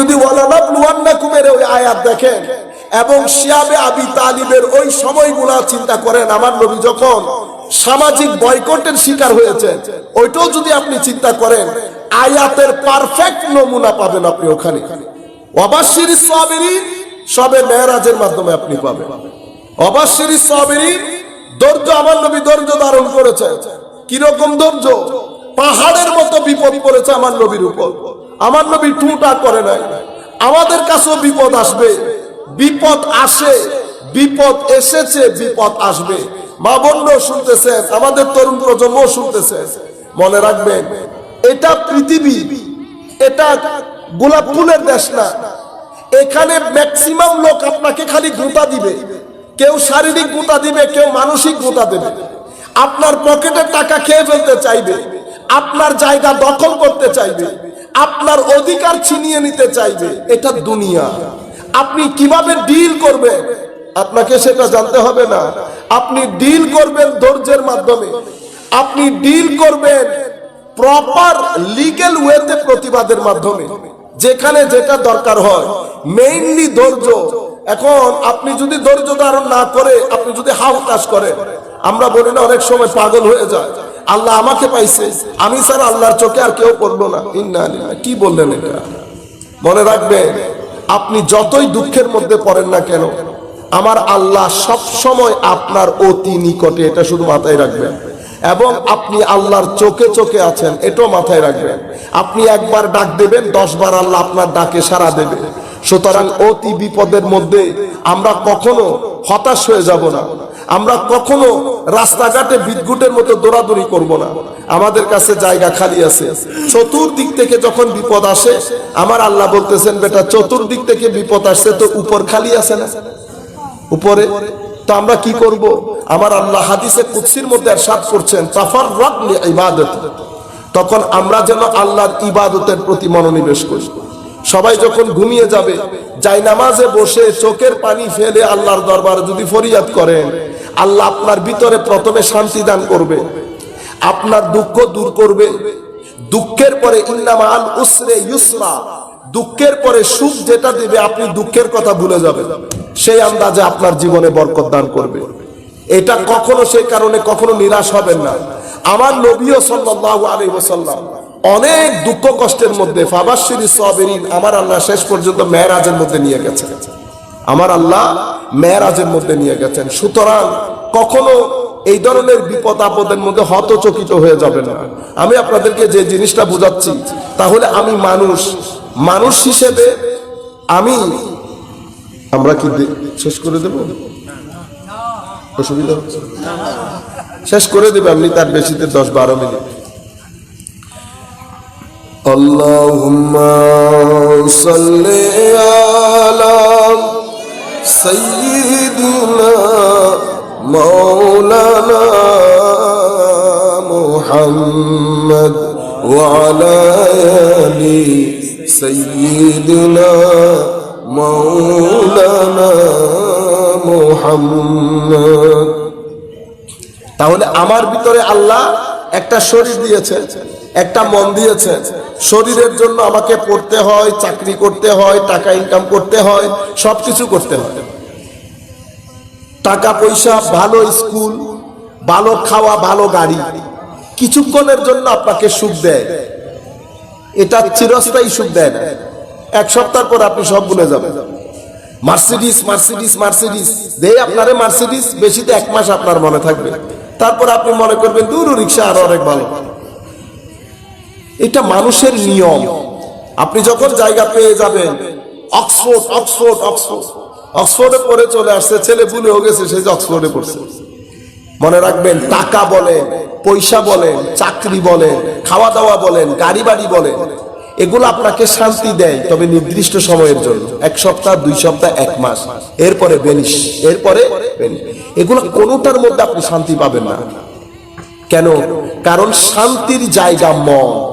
যদি আয়াত দেখেন, এবং শিয়াবে আবি তালিবের ওই সময়গুলা চিন্তা করেন, আমার নবী যখন সামাজিক বয়কটের শিকার হয়েছে, ওইটাও যদি আপনি চিন্তা করেন, আয়াতের পারফেক্ট নমুনা পাবেন আপনি ওখানে। পাহাড়ের মতো বিপদ পড়েছে আমার নবীর উপর। আমার নবী টুটা করে নাই। আমাদের কাছেও বিপদ আসবে। বিপদ আসে, বিপদ এসেছে, বিপদ আসবে। মা বোন শুনতেছেন আমাদের তরুণ প্রজন্ম শুনতেছে। মনে রাখবেন, এটা পৃথিবী, এটা গোলাপ ফুলের দেশ না। এখানে ম্যাক্সিমাম লোক আপনাকে খালি গোঁতা দিবে। কেউ শারীরিক গোঁতা দিবে, কেউ মানসিক গোঁতা দেবে। আপনার পকেটের টাকা খেয়ে ফেলতে চাইবে। আপনার জায়গা দখল করতে চাইবে। আপনার অধিকার ছিনিয়ে নিতে চাইবে, এটা দুনিয়া। আপনি কীভাবে ডিল করবেন? আপনাকে সেটা জানতে হবে না। আপনি ডিল করবেন ধৈর্যের মাধ্যমে। আপনি ডিল করবেন প্রপার লিগেল ওয়েতে প্রতিবাদের মাধ্যমে। যেখানে যেটা দরকার হয় মেইনলি ধৈর্য। এখন আপনি যদি ধৈর্য ধারণ না করে, আপনি যদি হাউকাশ করেন, আমরা বলি না অনেক সময় পাগল হয়ে যায়। আল্লাহ আমাকে পাইছে। আমি স্যার আল্লাহর চোখে আর কেউ পড়ল না। ইন্না কি বললেন এটা? মনে রাখবেন আপনি যতই দুঃখের মধ্যে পড়েন না কেন, আমার আল্লাহ সব সময় আপনার অতি নিকটে এটা শুধু মাথায় রাখবেন। এবং আপনি আল্লাহর চোখে চোখে আছেন, এটাও মাথায় রাখবেন। আপনি একবার ডাক দেবেন দশ বার আল্লাহ আপনার ডাকে সাড়া দেবে। সুতরাং অতি বিপদের মধ্যে আমরা কখনো হতাশ হয়ে যাব না। আমরা কখনো রাস্তাঘাটে বিদ্যুটের মতো দৌড়াদৌড়ি করব না। আমাদের কাছে জায়গা খালি আছে। চতুর্দিক থেকে যখন বিপদ আসে, আমার আল্লাহ বলতেছেন, বেটা, চতুর্দিক থেকে বিপদ আসছে তো উপর খালি আছে না? উপরে? তো আমরা কি করব? আমার আল্লাহ হাদিসে কুৎসির মধ্যে এরশাদ করছেন তাফার রাগলি ইবাদত। তখন আমরা যেন আল্লাহর ইবাদতের প্রতি মনোনিবেশ করি। সবাই যখন ঘুমিয়ে যাবে যাই নামাজে বসে চোখের পানি ফেলে আল্লাহর দরবারে যদি ফরিয়াদ করেন আল্লাহ আপনার ভিতরে প্রথমে শান্তি দান করবে আপনার দুঃখ দূর করবে। দুঃখের পরে ইন্নামা আল উসরে ইউসরা দুঃখের পরে সুখ যেটা দিবে আপনি দুঃখের কথা ভুলে যাবেন। সেই আন্দাজে আপনার জীবনে বরকত দান করবে। এটা কখনো সেই কারণে কখনো নিরাশ হবেন না। আমার নবীও সাল্লাল্লাহু আলাইহি ওয়াসাল্লাম অনেক দুঃখ কষ্টের মধ্যে ফাবাশিরি সাবিরিন আমার আল্লাহ শেষ পর্যন্ত মেরাজের মধ্যে নিয়ে গেছে আমার আল্লাহ মেরাজের মধ্যে নিয়ে গেছেন। সুতরাং কখনো এই ধরনের বিপদ আপদের মধ্যে হতচকিত হয়ে যাবে না। আমি আপনাদেরকে যে জিনিসটা বুঝাচ্ছি, তাহলে আমি মানুষ। মানুষ হিসেবে আমি আমরা কি শেষ করে দেব? অসুবিধা হচ্ছে। শেষ করে দেবে, আপনি তার বেশিতে দশ বারো মিনিট। اللهم صل على سيدنا مولانا محمد وعلى آل سيدنا مولانا محمد তাহলে আমার ভিতরে আল্লাহ একটা শরীর দিয়েছে, একটা মন দিয়েছে। শরীরের জন্য আমাকে পড়তে হয়, চাকরি করতে হয়, টাকা ইনকাম করতে হয়, সবকিছু করতে হয়। টাকা পয়সা, ভালো স্কুল, ভালো খাওয়া, ভালো গাড়ি, কিছুক্ষণের জন্য আপনাকে সুখ দেয়। এটা চিরস্থায়ী সুখ দেয় না। এক সপ্তাহ পর আপনি সব ভুলে যাবেন। Mercedes Mercedes Mercedes. দেয় আপনারে মার্সিডিস, বেশিতে এক মাস আপনার মনে থাকবে। তারপর আপনি মনে করবেন, দূর রিক্সা আরও অনেক ভালো। এটা মানুষের নিয়ম। আপনি যখন জায়গা পেয়ে যাবেন, অক্সফোর্ড অক্সফোর্ড অক্সফোর্ড। অক্সফোর্ডে পড়ে চলে আসছে, ছেলে ভুলেও গেছে, সে অক্সফোর্ডে পড়ছে। মনে রাখবেন, টাকা বলেন, পয়সা বলেন, চাকরি বলেন, খাওয়া দাওয়া বলেন, গাড়ি বাড়ি বলেন এগুলো আপনাকে শান্তি দেয়, তবে নির্দিষ্ট সময়ের জন্য। এক সপ্তাহ, দুই সপ্তাহ, এক মাস। এরপরে বেনিস এরপরে এগুলো কোনোটার মধ্যে আপনি শান্তি পাবেন না। কেন? কারণ শান্তির জায়গা মন।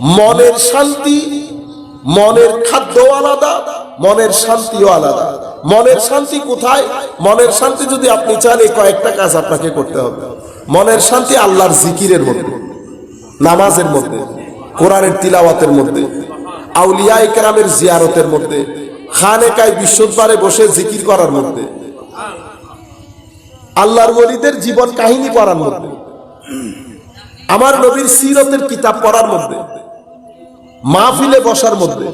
মনের শান্তি, মনের খাদ্য আলাদা, মনের শান্তিও আলাদা। মনের শান্তি কোথায়? মনের শান্তি যদি আপনি চান, এই কয়েকটা কাজ আপনাকে করতে হবে। মনের শান্তি আল্লাহর জিকিরের মধ্যে, নামাজের মধ্যে। কোরআনের তিলাওয়াতের মধ্যে আউলিয়া ইকরামের জিয়ারতের মধ্যে, খানেকায় বিশ্বদ্বারে বসে জিকির করার মধ্যে, আল্লাহর ওলিদের জীবন কাহিনী পড়ার মধ্যে, আমার নবীর সিরতের কিতাব পড়ার মধ্যে, মাহফিলে বসার মধ্যে,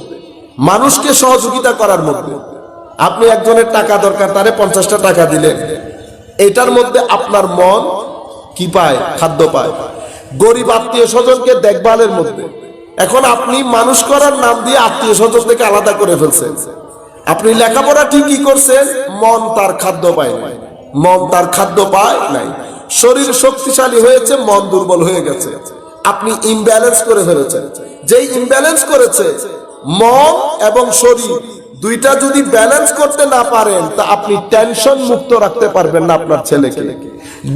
মানুষকে সহযোগিতা করার মধ্যে, আপনি একজনের টাকা দরকার, তারে পঞ্চাশটা টাকা দিলেন, এটার মধ্যে আপনার মন কি পায়, খাদ্য পায়? গরিব আত্মীয় স্বজনকে দেখভালের মধ্যে। এখন আপনি মানুষ করার নাম দিয়ে আত্মীয় স্বজন থেকে আলাদা করে ফেলছেন। আপনি লেখাপড়া ঠিকই করছেন, মন তার খাদ্য পায় নাই। মন তার খাদ্য পায় নাই। শরীর শক্তিশালী হয়েছে, মন দুর্বল হয়ে গেছে। আপনি ইমব্যালেন্স করে ফেলেছেন। যেই ইমব্যালেন্স করেছে, মন এবং শরীর দুইটা যদি ব্যালেন্স করতে না পারেন, তা আপনি টেনশন মুক্ত রাখতে পারবেন না আপনার ছেলেকে।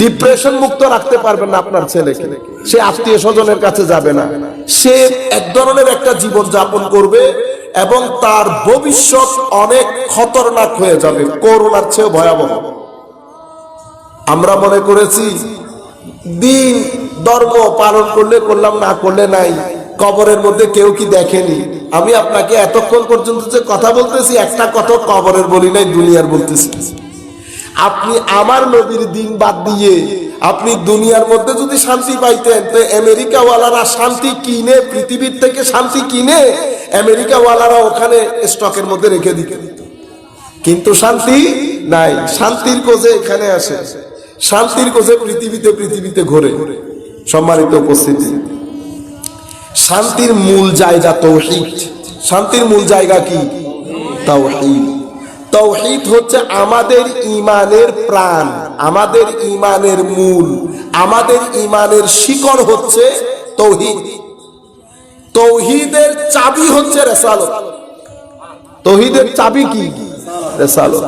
ডিপ্রেশন মুক্ত রাখতে পারবেন না আপনার ছেলেকে। সে আত্মীয় স্বজনের কাছে যাবে না। সে এক ধরনের একটা জীবন যাপন করবে এবং তার ভবিষ্যৎ অনেক খতরনাক হয়ে যাবে করোনার চেয়েও ভয়াবহ। আমরা মনে করেছি, দিন ধর্ম পালন করলে করলাম, না করলে নাই। কবরের মধ্যে কেউ কি দেখেনি? আমি আপনাকে এতক্ষণ পর্যন্ত যে কথা বলতেছি, একটা কথা কবরের বলি নাই, দুনিয়ার বলতেছি। আপনি আমার নবীর দিন বাদ দিয়ে আপনি দুনিয়ার মধ্যে যদি শান্তি পাইতেন, তো আমেরিকাওয়ালারা শান্তি কিনে, পৃথিবীর থেকে শান্তি কিনে আমেরিকাওয়ালারা ওখানে স্টকের মধ্যে রেখে দিতে। কিন্তু শান্তি নাই। শান্তির কোজে এখানে আসে। শান্তির কোজে পৃথিবীতে পৃথিবীতে ঘোরে। সম্মানিত উপস্থিতি। শান্তির মূল জায়গা তৌহিদ। শান্তির মূল জায়গা কি? তৌহিদ। তৌহিদ হচ্ছে আমাদের ইমানের প্রাণ, আমাদের ইমানের মূল, আমাদের ইমানের শিকড় হচ্ছে তৌহিদ। তৌহিদের চাবি হচ্ছে রেসালত। তৌহিদের চাবি কি? রেসালত।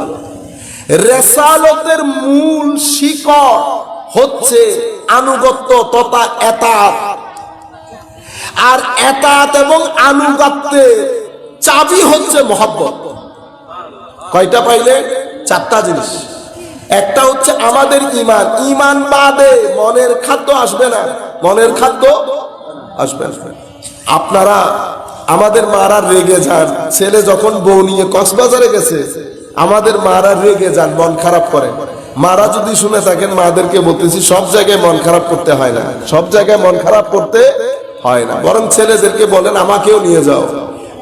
রেসালতের মূল শিকড় হচ্ছে আনুগত্য তথা এতাত। আর এতাত এবং আনুগত্যের চাবি হচ্ছে মহব্বত। কয়টা পাইলে? চারটা জিনিস। একটা হচ্ছে আমাদের ইমান ইমান বাদে মনের খাদ্য আসবে না। মনের খাদ্য আসবে আসবে আপনারা আমাদের মারা রেগে যান। ছেলে যখন বউ নিয়ে কক্সবাজারে গেছে, আমাদের মারা রেগে যান, মন খারাপ করে। মারা যদি শুনে থাকেন, মাদেরকে বলতেছি, সব জায়গায় মন খারাপ করতে হয় না। সব জায়গায় মন খারাপ করতে হয় না। বরং ছেলেদেরকে বলেন, আমাকেও নিয়ে যাও।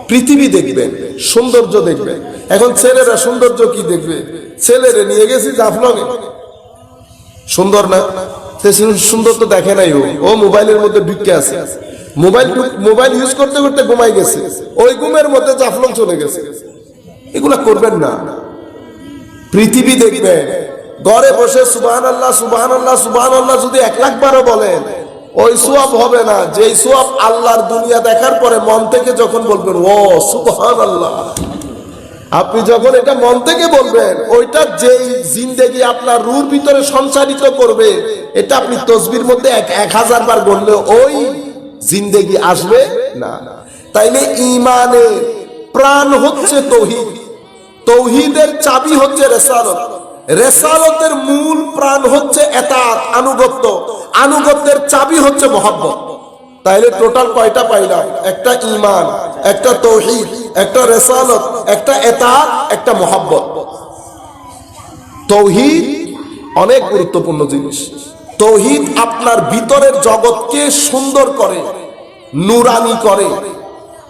পৃথিবী দেখবেন, সৌন্দর্য দেখবে এখন ছেলেরা সৌন্দর্য কি দেখবে? ছেলেরে নিয়ে গেছি জাফলঙে সুন্দর না? সুন্দর তো দেখে নাই ও। মোবাইলের মধ্যে ঢুকে আছে। মোবাইল মোবাইল ইউজ করতে করতে ঘুমাই গেছে। ওই ঘুমের মধ্যে জাফলং চলে গেছে। এগুলা করবেন না। পৃথিবী দেখবেন। ঘরে বসে সুবাহান আল্লাহ সুবাহান আল্লাহ সুবাহান আল্লাহ যদি এক লাখ বারও বলেন ওই সোয়াব হবে না। যেই সোয়াব আল্লাহর দুনিয়া দেখার পরে মন থেকে যখন বলবেন, ও সুবহান আল্লাহ আপনি যখন এটা মন থেকে বলবেন, ওইটা যেই জিন্দেগি আপনার রুর ভিতরে সঞ্চারিত করবে, এটা আপনি তসবির মধ্যে এক এক হাজার বার বললে ওই জিন্দেগি আসবে না। তাইলে ইমানে প্রাণ হচ্ছে তৌহিদ। তৌহিদের চাবি হচ্ছে রেসালত রেসালতের মূল প্রাণ হচ্ছে এতাত, আনুগত্য। আনুগত্যের চাবি হচ্ছে মহব্বত। তাইলে টোটাল কয়টা পাইলাম? একটা ইমান একটা তৌহিদ, একটা রেসালত, একটা এতাত, একটা মহব্বত। তৌহিদ অনেক গুরুত্বপূর্ণ জিনিস। তৌহিদ আপনার ভিতরের জগৎকে সুন্দর করে, নুরানি করে।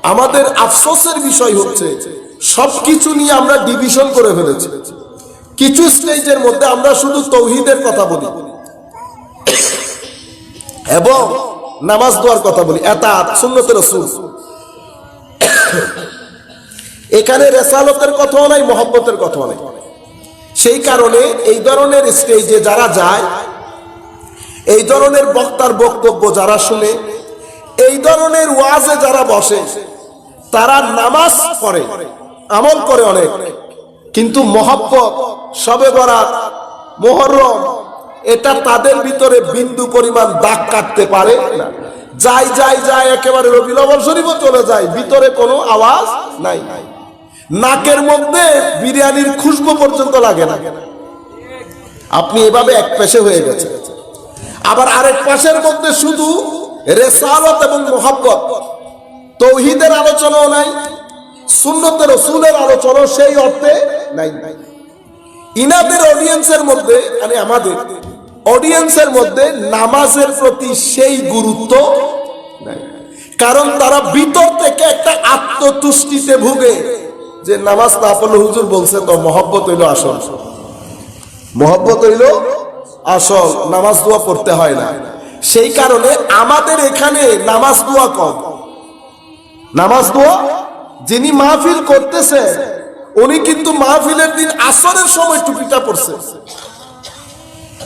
আমাদের আফসোসের বিষয় হচ্ছে, সবকিছু নিয়ে আমরা ডিভিশন করে ফেলেছি। কিছু স্টেজের মধ্যে আমরা শুধু তৌহিদের কথা বলি। এবং নামাজ দোয়ার কথা বলি। এটা সুন্নতের রসুল এখানে রেসালতের কথাও নাই, মহব্বতের কথাও নাই। সেই কারণে এই ধরনের স্টেজে যারা যায়, এই ধরনের বক্তার বক্তব্য যারা শুনে, এই ধরনের ওয়াজে যারা বসে, তারা নামাজ পড়ে, আমল করে অনেক। কিন্তু মহব্বত, সবে বরাত, মোহরম, এটা তাদের ভিতরে বিন্দু পরিমাণ দাগ কাটতে পারে যাই যাই যাই, একেবারে রবি লবণ শরীফও চলে যায়, ভিতরে কোনো আওয়াজ নাই। নাকের মধ্যে বিরিয়ানির খুশবু পর্যন্ত লাগে না। আপনি এভাবে এক পেশে হয়ে গেছে আবার আরেক পাশের মধ্যে শুধু রেসালত এবং মোহাব্বত। তৌহিদের আলোচনাও নাই, সুন্নতের রসুলের আলোচনা সেই অর্থে নাই। ইনাদের অডিয়েন্সের মধ্যে মানে আমাদের অডিয়েন্সের মধ্যে নামাজের প্রতি সেই গুরুত্ব নাই। কারণ তারা ভিতর থেকে একটা আত্মতুষ্টিতে ভুগে যে নামাজ না পড়লে হুজুর বলছে, তো মহব্বত হইল আসল। মহব্বত হইল আসল, নামাজ দোয়া পড়তে হয় না। সেই কারণে আমাদের এখানে নামাজ দোয়া কম। নামাজ দোয়া যিনি মাহফিল করতেছে উনি কিন্তু মাহফিলের দিন আসরের সময় টুপিটা পড়ছে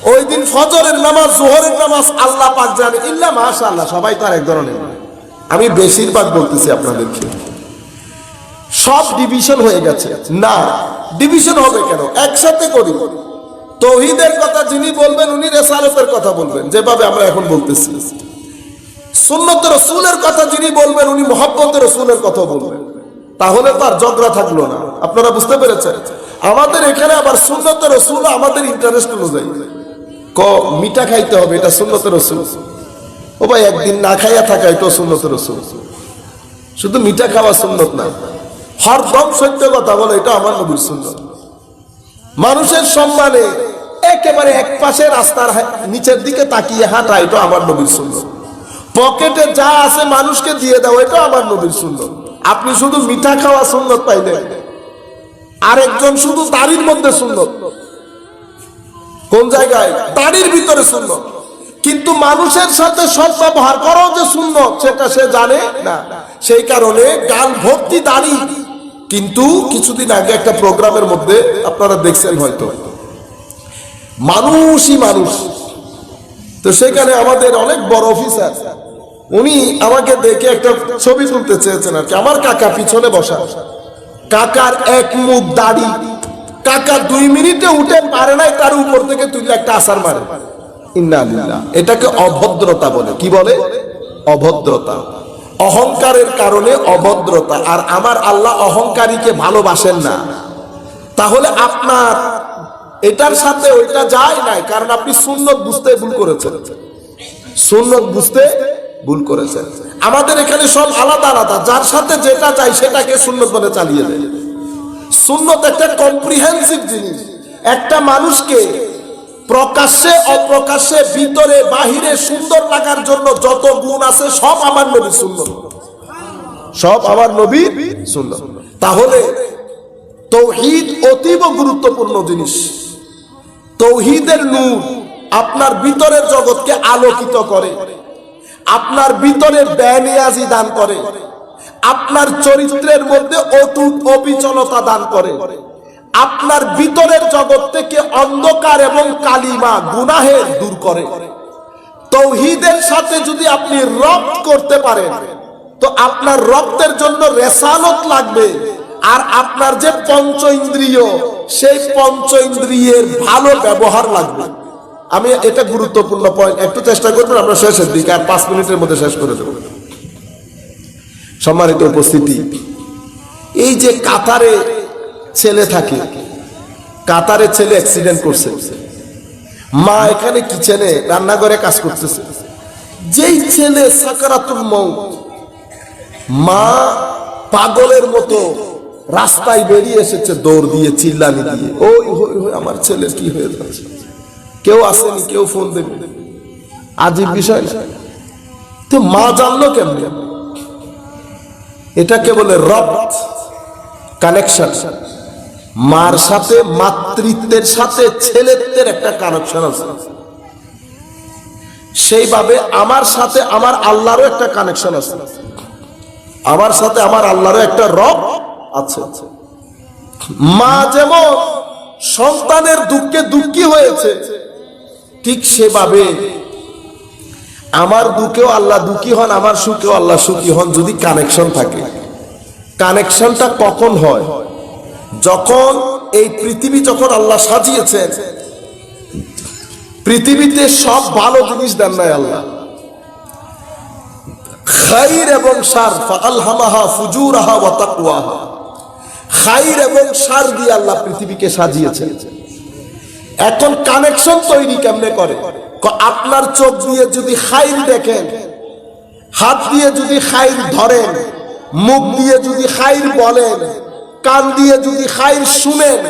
ওই দিন ফজরের নামাজ, জোহরের নামাজ আল্লাহ পাক জানে। ইল্লা মাশাআল্লাহ, সবাই তার এক ধরনের। আমি বেশিরভাগ বলতেছি আপনাদেরকে। সব ডিভিশন হয়ে গেছে। না, ডিভিশন হবে কেন? একসাথে করি। তৌহিদের কথা যিনি বলবেন, উনি রেসালতের কথা বলবেন, যেভাবে আমরা এখন বলতেছি। সুন্নতের রসুলের কথা যিনি বলবেন, উনি মোহাম্মতের রসুলের কথা বলবেন। তাহলে তার ঝগড়া থাকল না। আপনারা বুঝতে পেরেছেন? আমাদের এখানে আবার সুন্নতের রসুল আমাদের ইন্টারেস্ট অনুযায়ী ক, মিঠা খাইতে হবে, এটা সুন্নতের রসুল। ও ভাই, একদিন না খাইয়া থাকা, এটাও সুন্নতের রসুল। শুধু মিঠা খাওয়া সুন্নত না। হরদম সত্য কথা বলে এটা আমার নবীর সুন্নত। মানুষের সম্মানে একেবারে এক পাশে রাস্তার নিচের দিকে তাকিয়ে হাঁটা এটা আমার নবীর সুন্নত। পকেটে যা আছে মানুষকে দিয়ে দাও এটা আমার নবীর সুন্নত। আপনি শুধু মিঠা খাওয়া সুন্নত পাইলেন। আরেকজন শুধু দাড়ির মধ্যে সুন্নত। কোন জায়গায়? দাড়ির ভিতরে সুন্নত। কিন্তু মানুষের সাথে সৎ ব্যবহার করো যে সুন্নত, সেটা সে জানে না। সেই কারণে গাল ভক্তি দাড়ি। কিন্তু কিছুদিন আগে একটা প্রোগ্রামের মধ্যে আপনারা দেখছেন হয়তো। মানুষই মানুষ। তো সেখানে আমাদের অনেক বড় অফিসার। উনি আমাকে দেখে একটা ছবি তুলতে চেয়েছেন আর কি। আমার কাকা পিছনে বসা। কাকার এক মুখ দাড়ি। কাকা দুই মিনিটে উঠে পারে নাই, তার উপর থেকে তুলে একটা আসার মারে। এটাকে অভদ্রতা বলে। কি বলে? অভদ্রতা। অহংকারের কারণে অভদ্রতা। আর আমার আল্লাহ অহংকারীকে ভালোবাসেন না। তাহলে আপনার এটার সাথে ওইটা যায় নাই, কারণ আপনি সুন্নত বুঝতে ভুল করেছেন। সুন্নত বুঝতে ভুল করেছেন আমাদের এখানে সব আলাদা আলাদা। যার সাথে যেটা চাই সেটাকে সুন্নত বলে চালিয়ে দেয়। সুন্নত একটা কম্প্রিহেন্সিভ জিনিস। একটা মানুষকে প্রকাশ্যে, অপ্রকাশ্যে, ভিতরে, বাহিরে সুন্দর লাগার জন্য যত গুণ আছে, সব আমার নবী সুন্নত। সব আমার নবী সুন্নত। তাহলে তৌহিদ অতীব গুরুত্বপূর্ণ জিনিস। তৌহিদের নূর আপনার ভিতরের জগৎকে আলোকিত করে। আপনার ভিতরের ব্যয়াজি দান করে। আপনার চরিত্রের মধ্যে অটুট অবিচলতা দান করে। আপনার ভিতরের জগৎ থেকে অন্ধকার এবং কালিমা গুনাহের দূর করে। তৌহিদের সাথে যদি আপনি রক্ত করতে পারেন, তো আপনার রক্তের জন্য রেসালত লাগবে। আর আপনার যে পঞ্চ ইন্দ্রিয়, সেই পঞ্চ ইন্দ্রিয়ের ভালো ব্যবহার লাগবে। আমি এটা গুরুত্বপূর্ণ পয়েন্ট একটু চেষ্টা করবেন, আমরা শেষের দিকে আর পাঁচ মিনিটের মধ্যে শেষ করে দেব। সম্মানিত উপস্থিতি, এই যে কাতারে ছেলে থাকে, কাতারে ছেলে অ্যাক্সিডেন্ট করছে, মা এখানে কিচেনে রান্নাঘরে কাজ করতেছে। যেই ছেলে সাকারাতুল মৌত মা পাগলের মতো রাস্তায় বেরিয়ে এসেছে দৌড় দিয়ে চিল্লানি দিয়ে, ওই হই হই আমার ছেলের কি হয়ে যাচ্ছে? কেউ আসেনি, কেউ ফোন দেবে আজীব বিষয় তো মা জানলো কেমনি? এটাকে বলে রব কানেকশন মার সাথে, মাতৃত্বের সাথে, ছেলেত্বের একটা কানেকশন আছে। সেইভাবে আমার সাথে আমার আল্লাহরও একটা কানেকশন আছে। আমার সাথে আমার আল্লাহরও একটা রব আছে। মা যেমন সন্তানের দুঃখে দুঃখী হয়েছে ঠিক সেভাবে আমার দুঃখেও আল্লাহ দুঃখী হন, আমার সুখেও আল্লাহ সুখী হন যদি কানেকশন থাকে। কানেকশনটা কখন হয়? যখন এই পৃথিবী যখন আল্লাহ সাজিয়েছেন, পৃথিবীতে সব ভালো জিনিস দেন নাই আল্লাহ। খাইর এবং সার ফালহামাহা ফুজুরাহা ওয়া তাকওয়াহা। খাইর এবং সার দিয়ে আল্লাহ পৃথিবীকে সাজিয়েছেন। এখন কানেকশন তৈরি কেমনে করে? আপনার চোখ দিয়ে যদি খাইর দেখেন, হাত দিয়ে যদি খাইর ধরেন, মুখ দিয়ে যদি খাইর বলেন, কান দিয়ে যদি খাইর শুনেন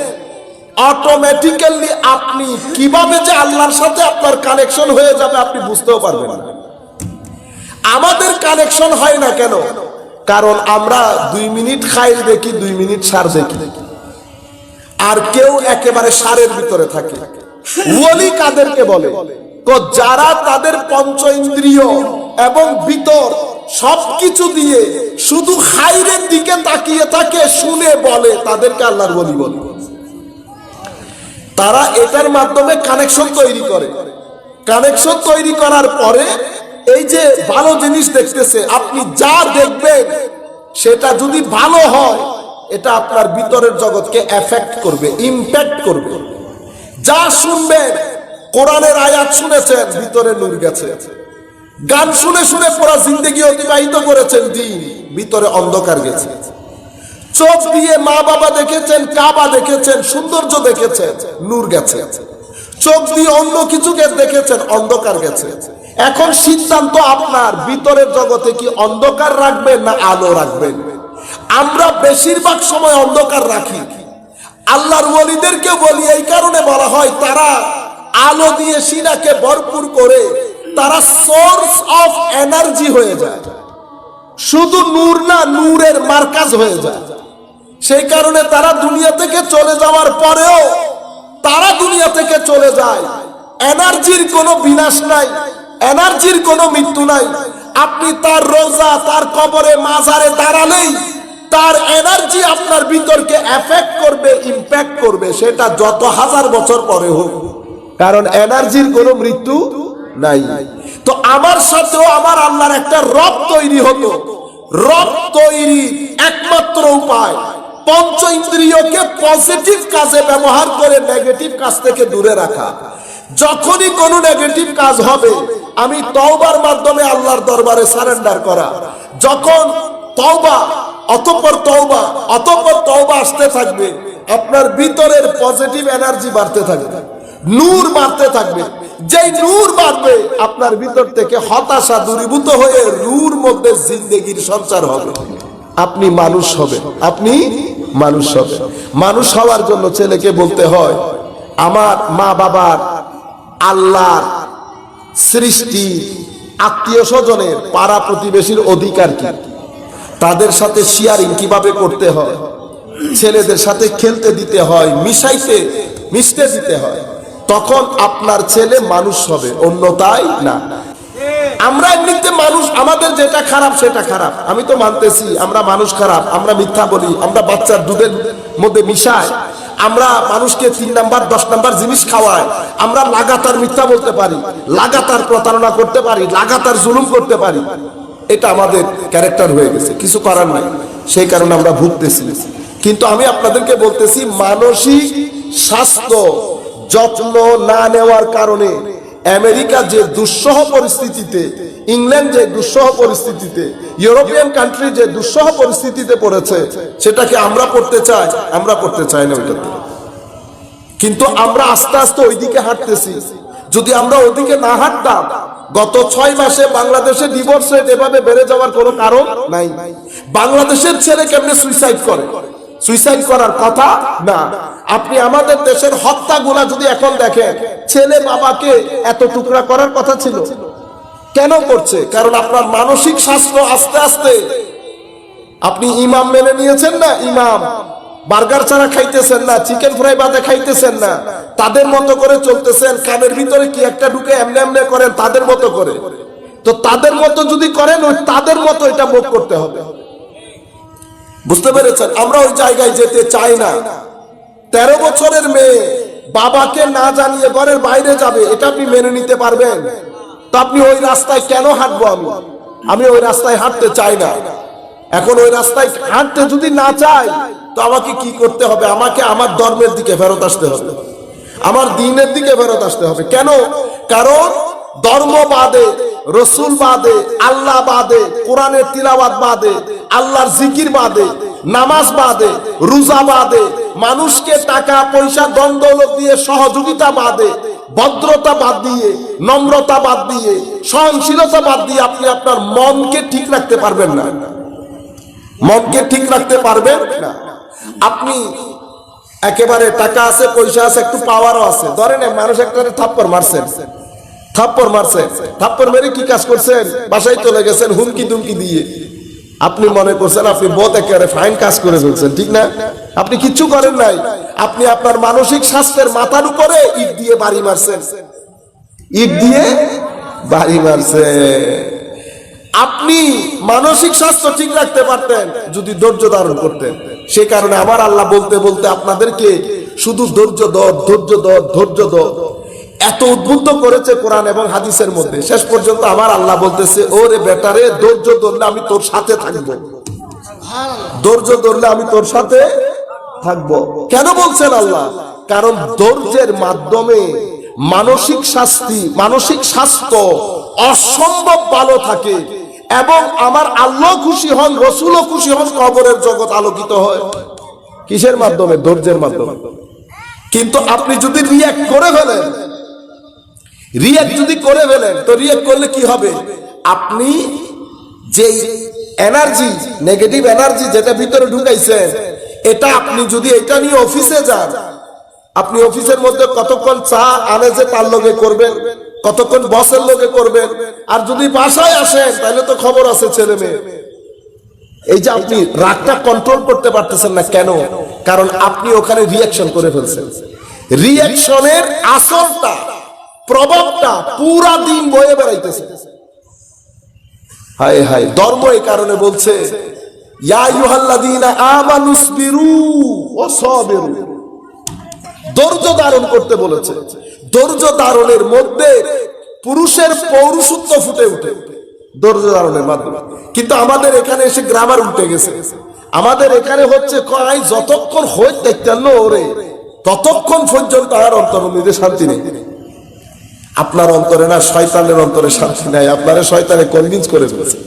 অটোমেটিক্যালি আপনি কীভাবে যে আল্লাহর সাথে আপনার কানেকশন হয়ে যাবে আপনি বুঝতেও পারবেন না। আমাদের কানেকশন হয় না কেন? কারণ আমরা দুই মিনিট খাইর দেখি, দুই মিনিট সার দেখি। আর কেউ একেবারে সারের ভিতরে থাকে। ওলি কাদেরকে বলে? তো যারা তাদের পঞ্চ ইন্দ্রিয় এবং ভিতর সবকিছু দিয়ে শুধু খাইরের দিকে তাকিয়ে থাকে, শুনে বলে, তাদেরকে আল্লাহর বলি বলি। তারা এটার মাধ্যমে কানেকশন তৈরি করে। কানেকশন তৈরি করার পরে এই যে ভালো জিনিস দেখতেছে, আপনি যা দেখবেন, সেটা যদি ভালো হয় এটা আপনার ভিতরের জগৎকে এফেক্ট করবে ইম্প্যাক্ট করবে। যা শুনবেন, কোরআনের আয়াত শুনেছেন, ভিতরে নূর গেছে। গান শুনে শুনে পুরা জিন্দগি অতিবাহিত করেছেন দিন, ভিতরে অন্ধকার গেছে। চোখ দিয়ে মা বাবা দেখেছেন, কাবা দেখেছেন, সৌন্দর্য দেখেছেন, নূর গেছে। চোখ দিয়ে অন্য কিছুকে দেখেছেন, অন্ধকার গেছে। এখন সিদ্ধান্ত আপনার, ভিতরের জগতে কি অন্ধকার রাখবেন না আলো রাখবেন? আমরা বেশিরভাগ সময় অন্ধকার রাখি। আল্লাহর ওলিদেরকে বলি, এই কারণে বলা হয়, তারা আলো দিয়ে সিনাকে ভরপুর করে তারা সোর্স অফ এনার্জি হয়ে যায়। শুধু নূর না, নূরের মার্কাজ হয়ে যায়। সেই কারণে তারা দুনিয়া থেকে চলে যাওয়ার পরেও তারা দুনিয়া থেকে চলে যায়। এনার্জির কোনো বিনাশ নাই, এনার্জির কোনো মৃত্যু নাই। আপনি তার রোজা, তার কবরে মাজারে দাঁড়ালেই তার এনার্জি আপনার ভিতরকে এফেক্ট করবে ইম্প্যাক্ট করবে, সেটা যত হাজার বছর পরে হোক। কারণ এনার্জির কোনো মৃত্যু নাই। তো আমার সাথেও আমার আল্লাহর একটা রব তৈরি হতো। রব তৈরি একমাত্র উপায়। পঞ্চ ইন্দ্রিয়কে পজিটিভ কাজে ব্যবহার করে নেগেটিভ কাজ থেকে দূরে রাখা। যখনই কোনো নেগেটিভ কাজ হবে, আমি তওবার মাধ্যমে আল্লাহর দরবারে সারেন্ডার করা। যখন তওবা অতঃপর তওবা অতঃপর তওবা আসতে থাকবে। আপনার ভিতরের পজিটিভ এনার্জি বাড়তে থাকবে। নূর বাড়তে থাকবে। যেই নূর বাড়বে, আপনার ভিতর থেকে হতাশা দূরীভূত হয়ে রুর মধ্যে জিন্দেগির সঞ্চার হবে। আপনি মানুষ হবেন। আপনি মানুষ হবেন। মানুষ হওয়ার জন্য ছেলেকে বলতে হয়, আমার মা বাবার আল্লাহর সৃষ্টি আত্মীয় স্বজনের পাড়া প্রতিবেশীর অধিকার কি? তাদের সাথে শেয়ারিং কীভাবে করতে হয়? ছেলেদের সাথে খেলতে দিতে হয়, মিশাইতে, মিশতে দিতে হয়। তখন আপনার ছেলে মানুষ হবে, অন্যতাই না। আমরা এমনিতে মানুষ, আমাদের যেটা খারাপ সেটা খারাপ। আমি তো মানতেছি, আমরা মানুষ খারাপ, আমরা মিথ্যা বলি, আমরা বাচ্চার দুধের মধ্যে মিশাই। আমরা মানুষকে তিন নাম্বার, দশ নাম্বার জিনিস খাওয়াই। আমরা লাগাতার মিথ্যা বলতে পারি, লাগাতার প্রতারণা করতে পারি, লাগাতার জুলুম করতে পারি। এটা আমাদের ক্যারেক্টার হয়ে গেছে। কিছু করার নাই। সেই কারণে আমরা ভুগতেছি। কিন্তু আমি আপনাদেরকে বলতেছি, মানসিক স্বাস্থ্য যত্ন না নেওয়ার কারণে আমেরিকা যে দুঃসহ পরিস্থিতিতে, ইংল্যান্ড যে দুঃসহ পরিস্থিতিতে, ইউরোপিয়ান কান্ট্রি যে দুঃসহ পরিস্থিতিতে পড়েছে, সেটাকে আমরা পড়তে চাই, আমরা পড়তে চাই না ওইটাতে কিন্তু আমরা আস্তে আস্তে ওইদিকে হাঁটতেছি। যদি আমরা ওইদিকে না হাঁটতাম গত ছয় মাসে বাংলাদেশে ডিভোর্স রেট এভাবে বেড়ে যাওয়ার কোনো কারণ নাই। বাংলাদেশের ছেলে কেমনে সুইসাইড করে? সুইসাইড করার কথা না। আপনি আমাদের দেশের হত্যাগুলা যদি এখন দেখেন, ছেলে বাবাকে এত টুকরা করার কথা ছিল। কেন করছে? কারণ আপনার মানসিক স্বাস্থ্য আস্তে আস্তে আপনি ইমাম মেনে নিয়েছেন না? ইমাম। বার্গার ছাড়া খাইতেছেন না, চিকেন ফ্রাই বাদে খাইতেছেন না। তাদের মতো করে চলতেছেন, কানের ভিতরে কি একটা ঢুকে এমনি এমনি করেন তাদের মতো করে? তো তাদের মতো যদি করেন, ওই তাদের মতো এটা ভোগ করতে হবে। বুঝতে পেরেছেন? আমরা ওই জায়গায় যেতে চাই না। তেরো বছরের মেয়ে বাবাকে না জানিয়ে ঘরের বাইরে যাবে, এটা আপনি মেনে নিতে পারবেন। তো আপনি ওই রাস্তায় কেন হাঁটবো আমি? আমি ওই রাস্তায় হাঁটতে চাই না। এখন ওই রাস্তায় হাঁটতে যদি না চাই তো আমাকে কি করতে হবে? আমাকে আমার ধর্মের দিকে ফেরত আসতে হবে। আমার দিনের দিকে ফেরত আসতে হবে। কেন? কারণ ধর্ম বাদে, রসুল বাদে, আল্লাহ বাদে, কোরআনের তিলাবাদ বাদে, আল্লাহর জিকির বাদে, নামাজ বাদে, রোজা বাদে, মানুষকে টাকা, পয়সা দ্বন্দ্ব দিয়ে, সহযোগিতা বাদে, ভদ্রতা বাদ দিয়ে, নম্রতা বাদ দিয়ে, সহনশীলতা বাদ দিয়ে আপনি আপনার মনকে ঠিক রাখতে পারবেন না। মনকে ঠিক রাখতে পারবেন? না। আপনি একেবারে টাকা আছে, পয়সা আছে, একটু পাওয়ারও আছে। ধরেন মানুষ একটা থাপ্পড় মারছেন থাপ্পড় মারছেন থাপ্পড় মেরে কি কাজ করছেন? বাসায় চলে গেছেন হুমকি দুমকি দিয়ে। আপনি মনে করছেন আপনি বোধ একেবারে ফাইন কাজ করে চলছেন ঠিক না? আপনি কিচ্ছু করেন নাই। আপনি আপনার মানসিক স্বাস্থ্যের মাথার উপরে ইট দিয়ে বাড়ি মারছেন। ইট দিয়ে বাড়ি মারছে আপনি মানসিক স্বাস্থ্য ঠিক রাখতে পারতেন, যদি ধৈর্য ধারণ করতেন। সে কারণে আমার আল্লাহ বলতে বলতে আপনাদেরকে শুধু ধৈর্য ধর ধৈর্য ধর ধৈর্য ধর। এত উদ্বুদ্ধ করেছে কোরআন এবং হাদিসের মধ্যে। শেষ পর্যন্ত আমার আল্লাহ বলতেছে, ওরে বেটারে ধৈর্য ধরলে আমি তোর সাথে থাকব। ধৈর্য ধরলে আমি তোর সাথে থাকব। কেন বলছেন আল্লাহ? কারণ ধৈর্যের মাধ্যমে মানসিক শাস্তি, মানসিক স্বাস্থ্য অসম্ভব ভালো থাকে। এবং আমার আল্লাহ খুশি হন, রসুলও খুশি হন, কবরের জগৎ আলোকিত হয়। কিসের মাধ্যমে? ধৈর্যের মাধ্যমে। কিন্তু আপনি যদি রিয়াক্ট করে ফেলেন রিয়াক্ট যদি করে ফেলেন, তো রিয়াক্ট করলে কি হবে? আপনি যে এনার্জি নেগেটিভ এনার্জি যেটা ভিতরে ঢুকাইছেন, এটা আপনি যদি এটা নিয়ে অফিসে যান, আপনি অফিসের মধ্যে কতক্ষণ চা আনে যে তার লগে করবেন? কতক্ষণ বসের লগে করবেন আর যদি বাসায় আসেন, তাহলে তো খবর আছে ছেলে মেয়ে। এই যে আপনি রাগটা কন্ট্রোল করতে পারতেছেন না কেন? কারণ আপনি ওখানে রিয়াকশন করে ফেলছেন। রিয়াকশনের আসরটা প্রভাবটা পুরা দিন বয়ে বেড়াইতেছে। হায় হায়, ধর্ম এই কারণে বলছে ধৈর্য ধারণ করতে বলেছে। ধৈর্য ধারণের মধ্যে পুরুষের পৌরুষত্ব ফুটে উঠে। ধৈর্য ধারণের মাধ্যমে। কিন্তু আমাদের এখানে এসে গ্রামার উঠে গেছে। আমাদের এখানে হচ্ছে কয়, যতক্ষণ হয়ে দেখতেন ওরে, ততক্ষণ পর্যন্ত আর অন্তর নিজে শান্তি নেই। আপনার অন্তরে না শয়তানের অন্তরে শান্তি নাই, আপনারা শয়তানে কনভিন্স করে ফেলেছে।